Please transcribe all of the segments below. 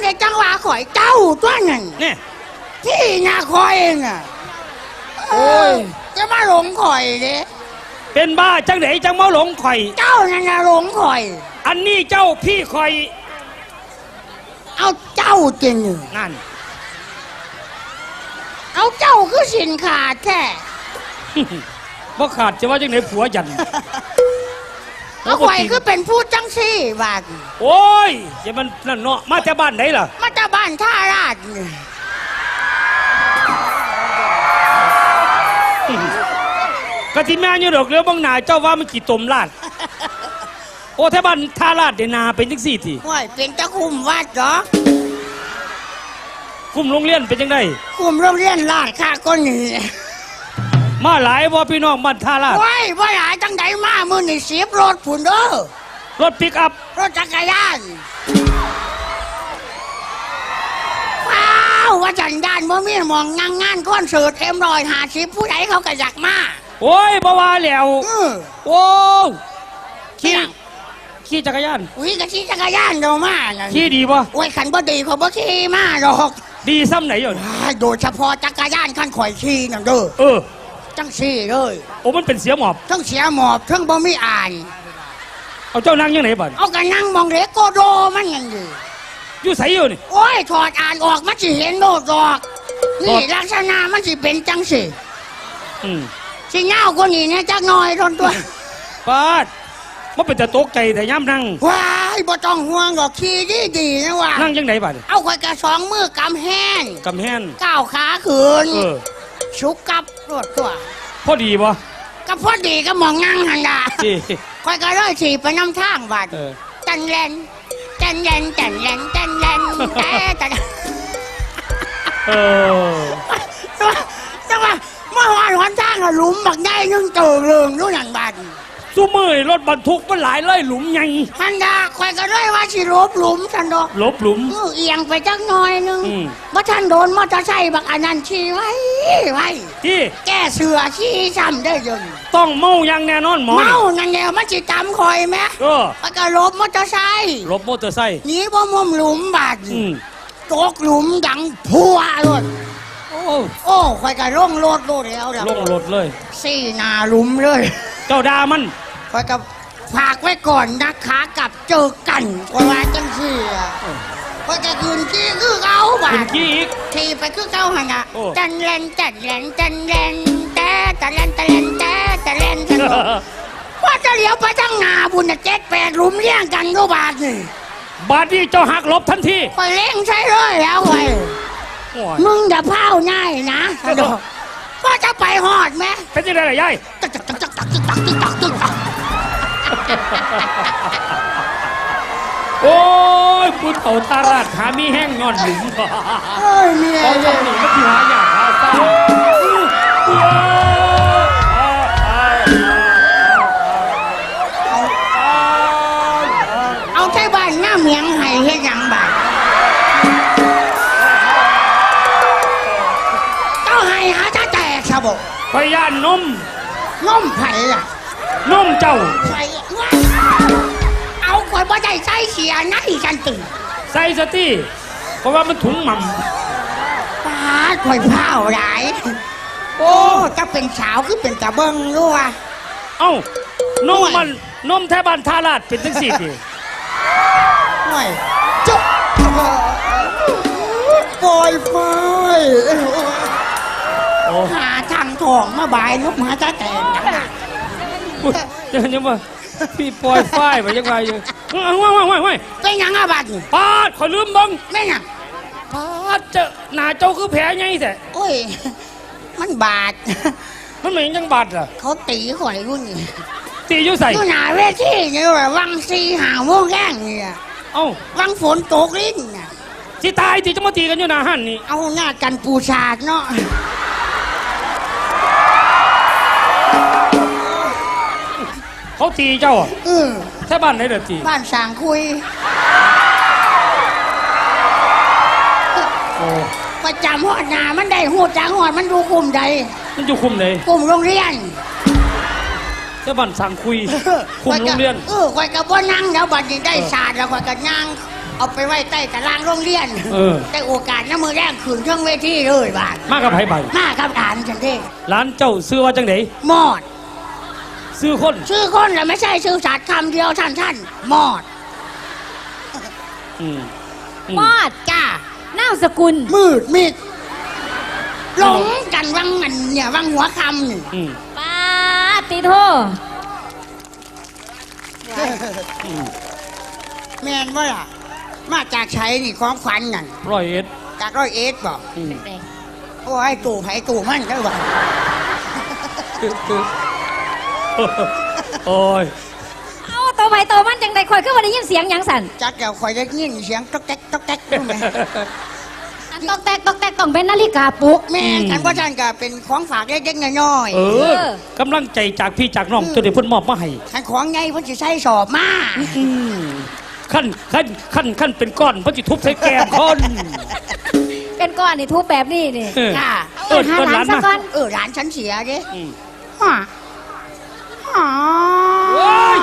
งไดจังหวะข่อยเจ้าตัวนั่นเนี่ยที่นาคอยเองอะโอ้ยเจะมาหลงข่อยเด้เป็นบ้าจังไหนจังมาหลงข่อย เจ้านั่นน่ะหลงข่อย อันนี้เจ้าพี่ข่อย เอาเจ้าจริงนั่น เอาเจ้าคือสินขาดแท้บ่ขาดจะว่าจังไหนผัวยัน แล้วข่อยคือเป็นผู้จังซี่บาดโอ้ยอย่ามันนั่นเนาะมาแต่บ้านไหนล่ะ มาจากบ้านท่าราชนี่กะที่แม่อยู่ดอกเรือบังหนาเจ้าว่ามันกี่ตมลาด โอ้แท่บ้านท่าลาดเดนาเป็นจังสี่ทีห่วยเป็นตะคุมวัดเหรอคุมโรงเรียนเป็นจังไดคุมโรงเรียนราชค่าก็นี่ มาหลายบ่พี่น้องบ้านท่าลาดว้ยว่าหลายจังใดมามือนี่สีบรถผุนเด้อรถปิกอัพรถจักรยานว้าวว่าจันดานบ่มีหมองงานงานคอนเสิร์ตเอ็มรอยหาสิผู้ใดเขาก็อยากมาโอ้ยบ่ว่าแล้วอือโอ้ขี่เที่ยงขี่จักรยานอุ้ยกะขี่จักรยานเดี๋ยวมานั่นขี่ดีบ่โอ้ยขันบ่ดีเขาบ่ขี่มาหรอก ดีซ้ำไหนอยู่อ้ายโดยเฉพาะจักรยานขั้นข่อยขี่นั่นเด้อเออ จังสี่เลยโอ้มันเป็นเสียหมอบทั้งเสียหมอบทั้งบ่มีอ่าน เอาเจ้านั่งยังไหนบ้านเอากันนั่งมองเล็กโกโดมันยังอยู่อยู่ใสอยู่นี่โอ้ยถอดอ่านออกมันสิเห็นโนดดอกถนี่อดลักษณะมันสิเป็นจังสิอืมสิเงากว่านี้เนี่ยจักหน่อยทนตัวปาดมันเป็นแต่ตกใจแต่ย่ำนั่งว้ายบ่ต้องห่วงดอกขี่ดีดีๆนะว่านั่งยังไหนบ้านเอาข่อยกระสองมือกำแห้งกำแพงก้าวขาขืนเออ ชุกกับรวดตัวพอดีบ่ก็พอดีก็มองนั่งหันดาจีข่อยก็เลยขี่ไปน้ำทางบัดเออจันเลนจันเลนจันเลนจันเลนแต่แต่เออจังหวะจังหวะเมื่อวานหนทางอะหลุมบักได้นึ่งเติงเริงนู่นนั่นบัด สู้มือรถบรรทุกมันหลายเลยหลุมใหญ่ฮันดาข่อยก็เลยว่าสิลบหลุมสันดอกหลบหลุม มือเอียงไปจักหน่อยหนึงอืม ว่าท่านโดนมอเตอร์ไซค์บักอันนั้นชี้ไว้ไว้ ที่แก้เสือชี้ซ้ำได้ยังต้องเมาอย่างแน่นอนหมอเมานี่นั่นแหละมันจิตำคอยไหมเออมันก็หลบมอเตอร์ไซค์หลบมอเตอร์ไซค์หนีบ่มุมหลุมบาดอืมตกหลุมดังพัวรถโอ้โอ้ข่อยก็ล่งรถโลดแล้วเดี๋ยวลงรถเลย สี่หนาหลุมเลย เจ้าดามัน ข่อยก็ฝากไว้ก่อนนะขากลับเจอกันข่อยว่าจังซี่อะข่อยก็คืนขี้คือเขาบาคุณดกี้อีกขี่ไปคือเขาหันอะโอ้ จันเลนจันเลนจันเลนแต่จันเลนจันเลนแต่จันเลนจันเลนว่าจะเลี้ยวไปทางหน้าบุญน่ะเจ็ดแปดหลุมเลี้ยงกันก็บาดนี่บาดนี้เจ้าหักหลบทันทีข่อยเล่งใช่เลยแล้วข่อยโอ้ยมึงอย่าเผาง่ายนะว่าจะไปหอดไหมเป็นยังไงล่ะยาย ตักตักตักตักตักตักตักตักตักตัก โอ้ยคุณเขาทาราชหามีแห้งงอนหลุมเอ้ยเมียของคำหนึ่งมันคือหาอยากหาซ่าเอาใช้บ้านหน้าเมียงให้เฮ็ดหยังบาดเจ้าให้หาจะแตกสะบกพยานนมน้มไผ่ล่ะ นมเจ้า ใส่เอาข่อยบ่ได้ใส่เสียนะอีฉันตื่นใส่สติเพราะว่ามันถุงหม่ป้าดข่อยเผาหลายโอ้จะเป็นสาวคือเป็นตะเบิงรู้ว่าำเอ้านมมันนมแทบ้านทาราชเป็นทั้งสี่ทีหน่อยจุ๊บปล่อยไฟโอ้หาทางทองมาบายนกหมาจะแตก จังน่ะยยังยังว่าพี่ปล่อยฝ้ายไปยังไงอยู่ว้ายว้ายว้ายว้ายเป็นหยังอาบัดนี่ปาดขอยลืมบังแม่นหยังปาดเจาหน้าเจ้าคือแผลไงแต่โอ้ย มันบาด มันเหมือนยังบาดอะเขาตีข่อยรุ่นนี่ตีอยู่ใส่อยู่หน้าเวทีนี่ว่าวังซีหาโมงแรงนี่อะเอ้าวังฝนตกลิ้นน่ะ สิตายที่จะมาตีกันอยู่หน้าหันนี่เอาหน้ากันปูชาดเนาะ เขาตีเจ้าอะอือใช่บ้านไหนเด้อตีบ้านสางคุย โอ้ประจำหอดหนามันได้หูจังหอดมันดูกลุ่มใดมันอยู่คุมไหนกลุ่มโรงเรียนใช่บ้านสั่งคุย คุมโรงเรียน เออข่อยกับว่านั่งแล้วบัดนี้ได้ศาสตร์แล้วข่อยก็นั่งเอาไปไว้ใต้ตารางโรงเรียนเออ ได้โอกาสน้ำมือแรกขืนเครื่องเวทีเลยบาดมากับไผบังมาครับฐานฉันเด้ร้านเจ้าซื้อว่าจังไดมอด ซื้อคน ชื่อคนแล้วไม่ใช่ชื่อสัตว์คำเดียวท่านท่านมอดอืมอืมอดจ้านามสกุล มืดมิดหลงกันวังมันเนี่ยวังหัวคำนี่อืมปาติโทอืมแมนว่าล่ะ มาจากใช้นี่ของขวัญนั่นร้อยเอ็ดจากร้อยเอ็ดบอกอืมโอ้ยตู่ไผตู่มันก็ว่า โอ้ยเอาตัวไปตัวมันจังไดคอยขึ้นมาได้ยินเสียงหยังสั่นจักแก้วคอยได้ยินเสียงต๊อกแต๊กต๊อกแต๊กรู้ไหมอันตอกแตกตอกแตกต้องเป็นนาฬิกาปลุก แม่นกันว่าท่านก็เป็นของฝากเล็กๆน้อยเอเอออ กำลังใจจากพี่จากน้องตัวเดียวเพิ่นมอบมาให้ๆท่านของไงเพิ่นสิใช้สอบมาอืมขั้นขั้นขั้นขั้นเป็นก้อนเพิ่นสิทุบใส่แก้มคนเป็นก้อนนี่ทุบแบบนี้นี่เออค่ะ เออหาเปิดหลาร้านนซะมาก่อนเออร้านฉันเสียเด้อืมฮ่าฮ่า โอ้ย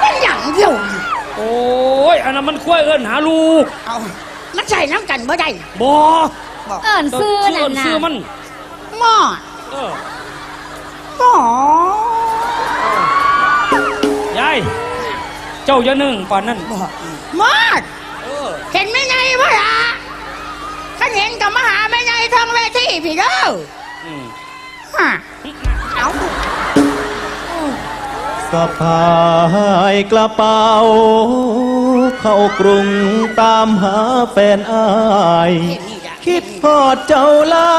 เป็นอย่างเดียวนี่โอ้ยอันนั้นมันควายเอิ้นหาลูกเอามันใส่น้ำกันบ่ได้บ่บอกเอิ้นซื้อนั่นน่ะซื้อมัน หมอดเออหมอยายเจ้าอย่านึ่งป่านนั้นบอกหมอดเออเห็นไม่ไงวะล่ะท่านเห็นกับมหาไม่ไงทางเวทีพี่เด้ออืมฮ่า สะพายกระเป๋า เข้ากรุงตามหาแฟนอายเห็นนี่จ้ะคิดพอดเจ้าหลา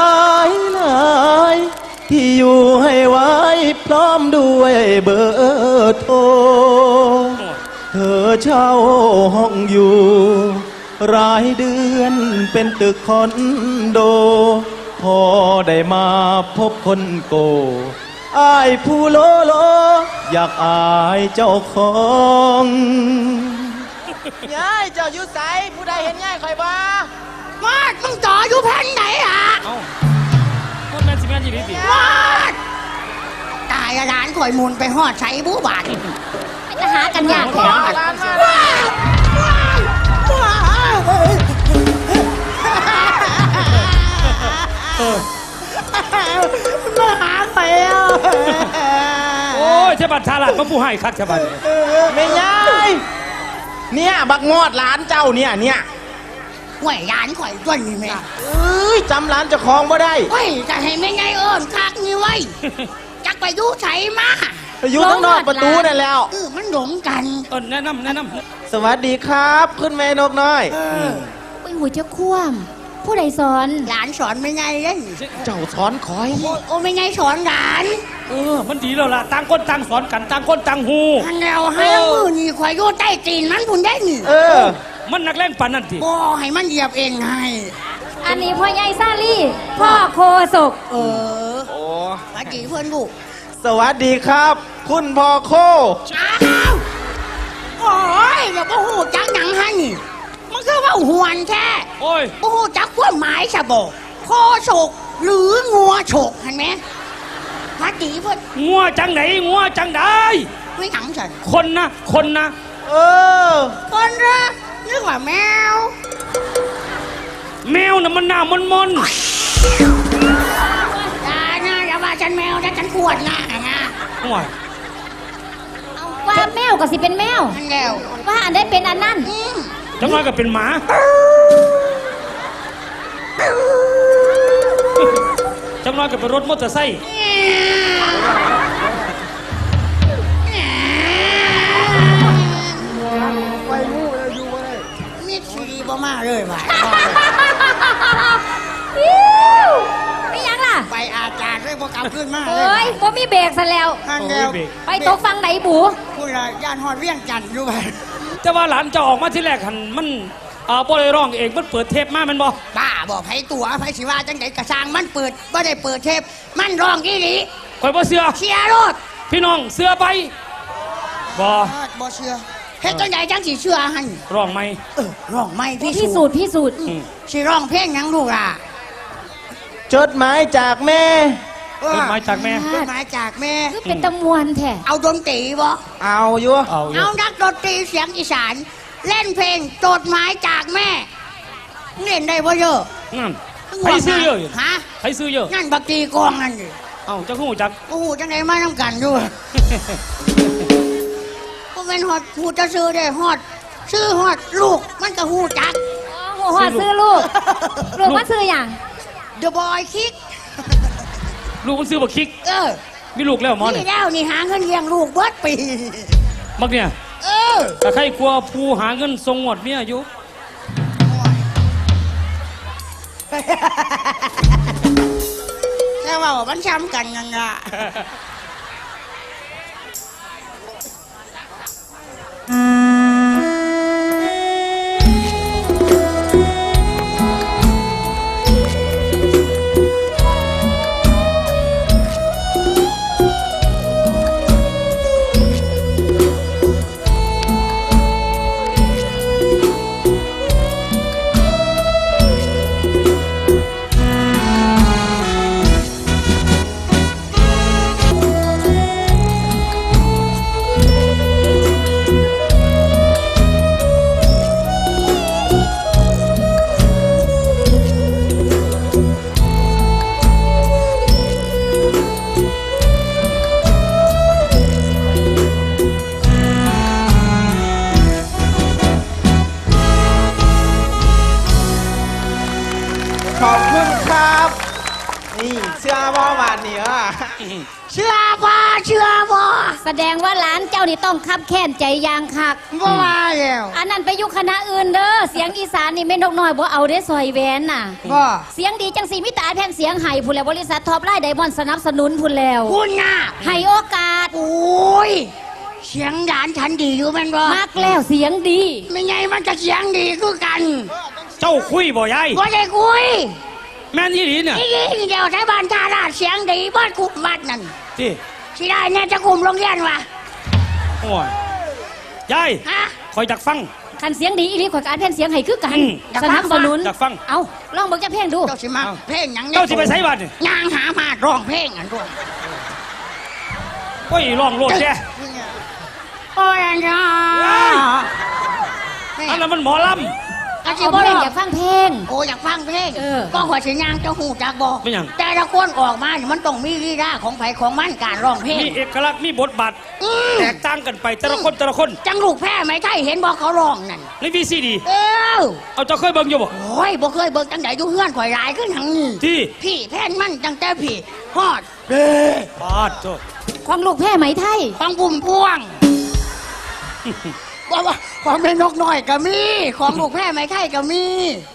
ยหลายที่อยู่ให้ไว้พร้อมด้วยเบอร์โทร เธอเช่าห้องอยู่ รายเดือนเป็นตึกคอนโด พอได้มาพบคนโก อายผู้โลโล อยากอายเจ้าของยายเจ้าอยู่ไสผู้ใดเห็นยายคอยบ่หมอดมึงต่ออยู่แผ่นไหนอะเอ้าคนแม่นสิแม่นยี่ดีสิหมอดตายอะร้านข่อยมุนไปหอดใช้บูบาทไปจะหากันยากแถวร้านมาว้าวว้าวว้าว มาหาใครอะโอ้ยเทบัตรทาลาดมาผู้ให้คักเทบัตรไม่ยายเนี่ยบักงอดร้านเจ้าเนี่ยเนี่ยห่วยร้านข่อยต้นนี่แม่เอ้ยจำร้านเจ้าของบ่ได้เฮ้ยจะให้ไม่ไงเอิญคักนี่ไว้ยจักไปดูใช้มาอยู่ข้างนอกประตูนั่นแล้วเออมันหลงกันเออแนะนำแนะนำสวัสดีครับคุณแม่นกน้อยเอออุ้ยหูจะคว่ำ ผู้ใดสอนหลานสอนไม่ไงเล่นเจ้าสอนคอย โอ้โอ้ไม่ไงสอนหลานเออ มันดีแล้วล่ะต่างคนต่างสอนกันต่างคนต่างหูอันเดียวให้มือนี่ข่อยอยู่ใต้ตีนมันพุ่นได้นี่เออ มันนักเล่นปานนั่นทีบ่ให้มันเหยียบเองให้อันนี้พ่อใหญ่ซาลี่ พ่อโคศกเออโอ้มาจีเพื่อนลูกสวัสดีครับ คุณพ่อโคอ้าวโอ้ยแบบบ่หูจักหนังฮะนี่มัน คือว่าหวนแท้โอ้ยบ่หูจักความหมายฉะบอกโคฉกหรืองัวฉกเห็นไหมมาจีเพื่อนงัวจังไหนงัวจังได้ไม่หนังฉันคนนะ คนนะ เออ คนละนึกว่าแมว แมวน่ะมันหน้ามันมนอย่านะอย่าว่าฉันแมวนะฉันขวดหน้านะโอ้ยเอาว่าแมวก็สิเป็นแมวมันแล้วว่าอันได้เป็นอันนั้นอืม จังน้อยก็เป็นหมา จังน้อยก็เป็นรถมอเตอร์ไซค์มิดซีดีบ่มาเลยว่ะอิ๊วไม่ยังล่ะ ไปอาจารย์เลยบ่กลับขึ้นมาเลเอ้ยยบ่มีเบรกซะแล้วท่านเดียวไปตกฟังไหนบู พูดละย่านฮอดเวียงจันทร์อยู่ไป แต่ว่าหลานเจะออกมาที่แรกหันมันอ่าบ่ได้ร้องเองมันเปิดเทปมาแมันบ่บ้าบอกไผตัวไผสิว่าจังไดกระสร้างมันเปิดบ่ได้เปิดเทปมันร้องอีหลีคอยบ่เสือเชียร์โลดพี่น้องเสือไปบ่เออบ่เชื่อเฮ็ดจังไดจังสิเชื่อหั่นร้องไหมเออร้องไม่พี่พิสูสูจจน์พิสูจน์อืมสิร้องเพลงหยังลูกล่ะจดหมายจากแม่ จดหมายจากแม่จดหมายจากแม่ คือเป็นตะมวนแท้เอาดนตรีบ่เอาอยู่เอาอยู่เอานักดนตรีเสียงอีสาน เล่นเพลงจดหมายจากแม่ เล่นได้บ่เยอะนั่นใครซื้อเยอะอยู่ฮะใครซื้อเยอะนั่นบักตีกองนั่นดิเอ้าเจ้าหูจักโอ้โหจังไดมาทำกันด้วยก็เป็นฮอดหูจะซื้อได้ฮอด ซื้อฮอดลูกมันก็หูจักหัวหอดซื้อลูกลูกมันซื้ออย่าง The Boy Kick ลูกมันซื้อบักคิก เออมีลูกแล้วหมอนี่นี่แล้วนี่หาเงินเลี้ยงลูกเบิดปีบักเนี่ยเออแต่ใครกลัวผู้หาเงินทรงหมดเมียอยู่แต่ว่ามันช้ำกันยังไงขอบ ดงว่าหลานเจ้านี่ต้องคับแค้นใจอยางคัก บ่ว่าแล้วอันนั้นไปอยู่คณะอื่นเด้อเสียงอีสานนี่ไม่นกน้อยบ่เอาได้ซอยแหวนน่ะ บ่เสียงดีจังสีมิตรอาแผ่นเสียงไห้พูนแล้วบริษัทท็อปไลน์ไดมอนด์สนับสนุนพูนแล้วคุณน่ะให้โอกาส โอ้ย เสียงด่านฉันดีอยู่แม่นบ่มากแล้วเสียงดี ไม่ไงมันจะเสียงดีคือกันเจ้าคุยบ่ยายบ่ได้คุยแม่นยี่หลีเนี่ยอีนี่เดียวใช้บ้านทาราชเสียงดีบ้านกุมวัดนั่นที่ สิได้แน่จะคุมโรงเรียนวะโอ้ยยายฮะ คอยจักฟัง คันเสียงดีอีหลีข่อยกอาแผ่นเสียงไห้คือกันอืม สนับสนุนอยากฟัง เอาลองเบิกจะเพลงดู เจ้าสิมาเอ้า เพลงหยังนี่ยเจ้าสิไปไสบัดนี่ยางหามาร้องเพลงอันด้วยโอ้ยร้องโลดแกโอ้ยอันจ้าอันนั้นมันหมอลอาชีเอาพเพลงร้อยากฟังเพลง โอ้อยากฟังเพลงเออ ก็หัวสิยางเจ้าหูจักบอกเป็นหยัง แต่ละคนออกมานี่มันต้องมีลีลาของไผของมันการร้องเพลำงมีเอกลักษณ์มีบทบาทอืม แตกต่างกันไปแต่ละคนแต่ละคนจังลูกแพ้ไหมไทยเห็นบอกเขาร้องนั่นในวีซีดีเออเอาเจ้าเคยเบิ่งอยู่บ่โอ้ยบ่เคยเบิกจังไดอยู่เฮือนข่อยหลายขึ้นหังนี้ที่พี่แพนมันจังแต่พี่ฮอดเด้ปาดโจ้ของลูกแพร่ไหมไทยฟังปุ่มพวง ว่าว่าของแม่นกน้อยก็มี ของลูกแพ้ไหมไทยก็มี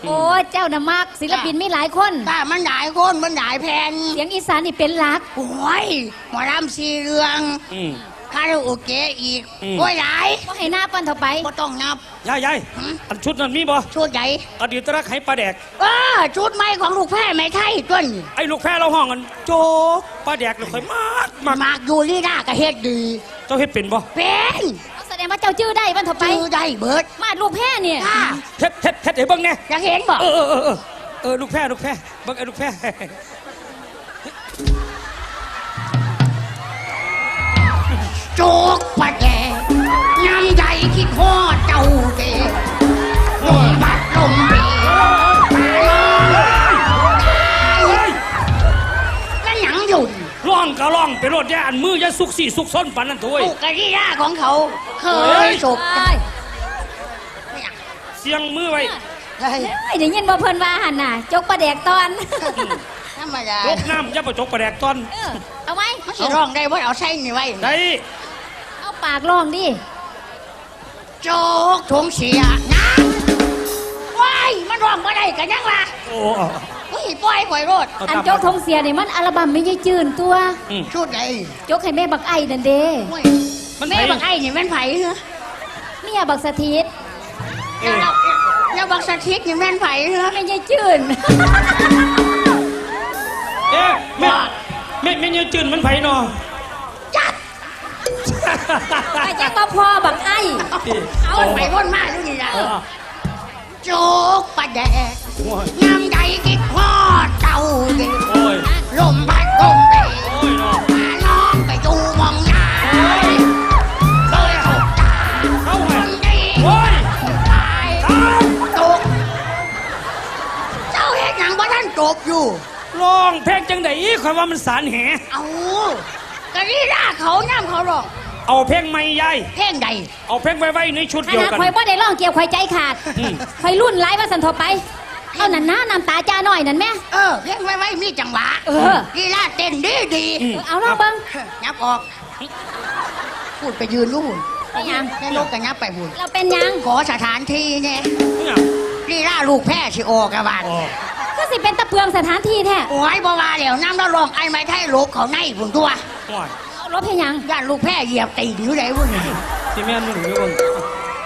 โอ้ยเจ้าน่ะมากศิลปินมีหลายคนแต่มันหลายคนมันหลายแผ่นเสียงอีสานนี่เป็นหลัก โอ้ยหมอลำสีเรืองอืม คาราโอเกะอีกอืม โอ้ยหลายว่าให้หน้าปันเท่าไป ก็ต้องนับ ยายยายหืม อันชุดนั้นมีบ่ชุดใหญ่อดีตรักให้ปลาแดก เออชุดใหม่ของลูกแพ้ไหมไทยต้นไอ้ลูกแพ้เราห้องกัน โจ๊กปลาแดกเราเคยมากมากมากอยู่ลีลาก็เฮ็ดดี เจ้าเฮ็ดเป็นบ่เป็น จ้าชื่อได้ปันเท่าไปจือได้เบิด มาดลูกแพร่เนี่ยค่ะเฮ็ดเฮ็ดเฮ็ดให้เบิ่งแน่อยากเห็นบ่เออเออเออเออเออลูกแพ้ลูกแพ้เบิ่งไอ้ลูกแพ้โจกปะแกยำใหญ่คิดฮอดเจ้าเก องก็ร้องไปโลดแย่อันมืออย่าสุกสี่สุกซ้นปานนั้นโถุย ลูกกะลีลาของเขา เคยสบเอ้ยเสียงมือไว้เฮ้ยเอ้ยได้ยินบ่เพิ่นว่าหันน่ะ จกประแดกตอน ธรรมดาลกน้ำอย่าไปจกปลาแดกตอนเออ เอาไหมมันสิร้องได้ว่าเอาใส่นี่ไว้ได้เอาปากลองดิ โจกทงเสียนะว้ายมันร้องบ่ได้กันยังวะโอ้ อุ้ยปล่อยปล่อยรถเอาอันตามจกทงเสียนี่มันอัลบั้มไม่ใช่จืนตัวอืมชุดไหนจกให้แม่บักไอ้นั่นเด้โอ้ยมันแม่ไผบักไอ้นี่แม่นไผเหรอเมียบักสถิตแล้วแล้วบักสถิตนี่แม่นไผเหรอไม่ใช่จืน เอ๊ะแม่แม่แม่ยืนจืนมันไผเนาะจัดไปจักบ่พอบักไอ้ เอาไปวนมาดูนี่ละเออ โจกปลาแดกโอ้ ย้ำใจกิดฮอเจ้าดีโอ้ยลมพัดคงดีโอ้มาน้องไปดูมองยาเอ้ยตกตาเคนดีโอ้ยตายตกเจ้าเห็นหยังว่าท่านจบอยู่ ร้องเพลงจังได๋คอยว่ามันสารแห เอากะนี่ล่าเขาย้ำเขาหรอกเอาเพลงใหม่ยาย เพลงใดเอาเพลงไว้ไว้ในชุดเดียวกันคอยว่ได้ร้องเกี่ยวคอยใจขาดคอยรุ่นไล่มาสันทบไป เอานั่นนะน้ำตาจ้าหน่อยนั่นแม่เออเพลงไว้ไว้มีจังหวะเออลีลาเต้นดีดีอืมเอาลองเบิ่งยับออกพูดไปยืนรู้หุ่นไปยังแม่นกกันยับไปหุ่นเราเป็นหยังขอสถานที่เนี่ยเนี่ยลีลาลูกแพร่สิออกกะบาดอ๋อก็สิเป็นตะเพืองสถานที่แท้โอ้ยบ่ว่าแล้วน้ำแล้วลองไอ้ไม้ไทยลกเขาในหุ่นตัวว้ายเอารถให้หยังย่านลูกแพร่เหยียบตีนอยู่ไหนวุ่นที่แม่นมึงอยู่เบิ่ง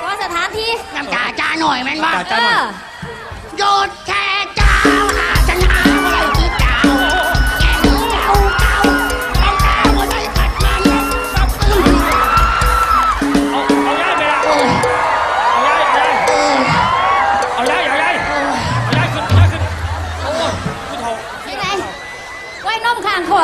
ขอสถานที่น้ำตาจ้าหน่อยแม่นว่า โยดแค่เจ้าอาสนาอะไรที่เจ้าแก่เก่าเก่าเก่าเก่าบ่ได้ขัดมันปับปืนเอาเอายายไปละโอ้ยเอายายเอายายเออเอายายเอายายโอ้ยเอายายขึ้นเอายขึ้นโอ้ยผู้เฒ่า ยังไงไว้นมข้างคอ